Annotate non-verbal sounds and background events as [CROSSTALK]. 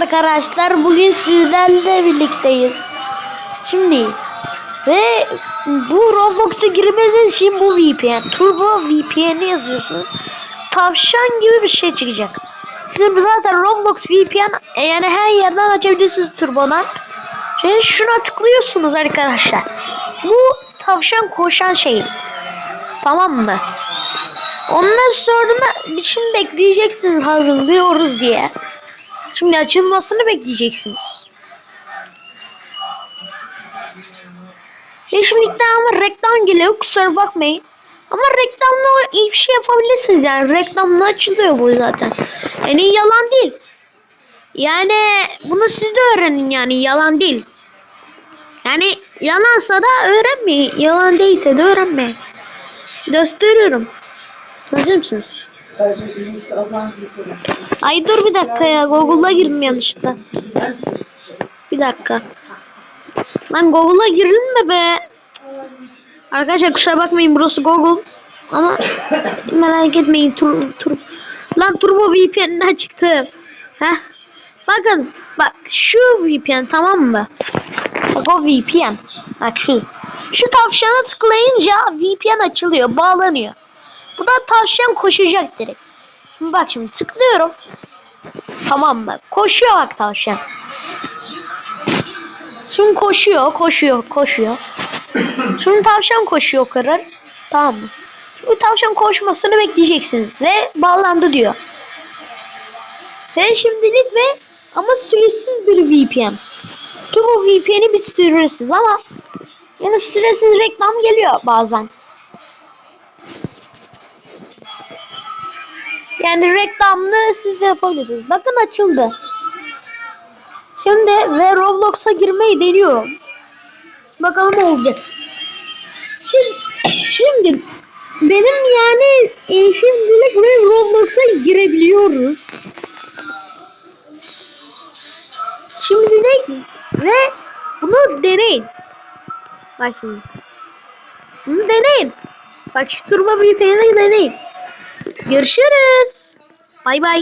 arkadaşlar. Bugün sizlerle birlikteyiz. Şimdi ve bu Roblox'a girmeniz için bu VPN, Turbo VPN'i yazıyorsunuz. Tavşan gibi bir şey çıkacak. Şimdi zaten Roblox VPN yani her yerden açabilirsiniz Turbo'dan. Ve şuna tıklıyorsunuz arkadaşlar. Bu tavşan koşan şey. Tamam mı? Ondan sonra bir şimdi bekleyeceksiniz hazırlıyoruz diye. Şimdi açılmasını bekleyeceksiniz. Ve şimdi ama reklam geliyor kusura bakmayın. Ama reklamla iyi bir şey yapabilirsiniz yani reklamla açılıyor bu zaten. Yani yalan değil. Yani bunu siz de öğrenin yani yalan değil. Yani yalansa da öğrenmeyin. Yalan değilse de öğrenmeyin. Gösteriyorum. Hazır mısınız? Ay dur bir dakika ya. Google'a girdim yanlışlıkla. Bir dakika. Lan Google'a girilme be. Arkadaşlar kusura bakmayın burası Google. Ama merak etmeyin tur, tur. Lan Turbo VPN'den çıktım. Heh. Bakın bak şu VPN tamam mı? Bak o VPN. Bak şu. Şu tavşana tıklayınca VPN açılıyor, bağlanıyor. Bu da tavşan koşacak direkt. Şimdi bak şimdi tıklıyorum. Tamam mı? Koşuyor bak tavşan. Şimdi koşuyor, koşuyor, koşuyor. Şimdi tavşan koşuyor karar. Tamam mı? Şimdi tavşan koşmasını bekleyeceksiniz. Ve bağlandı diyor. Ve şimdilik ve ama süresiz bir VPN. Turbo VPN'i bir süresiz ama yani süresiz reklam geliyor bazen. Yani reklamlı siz de yapabilirsiniz. Bakın açıldı. Şimdi ve Roblox'a girmeyi deniyorum. Bakalım ne olacak. Şimdi, [CLEARS THROAT] şimdi benim yani e, şimdilik ve Roblox'a girebiliyoruz. Şimdilik ve bunu deneyin. Bak şimdi. Bunu deneyin. Bak şu turbo bir deneyin. Görüşürüz. Bye bye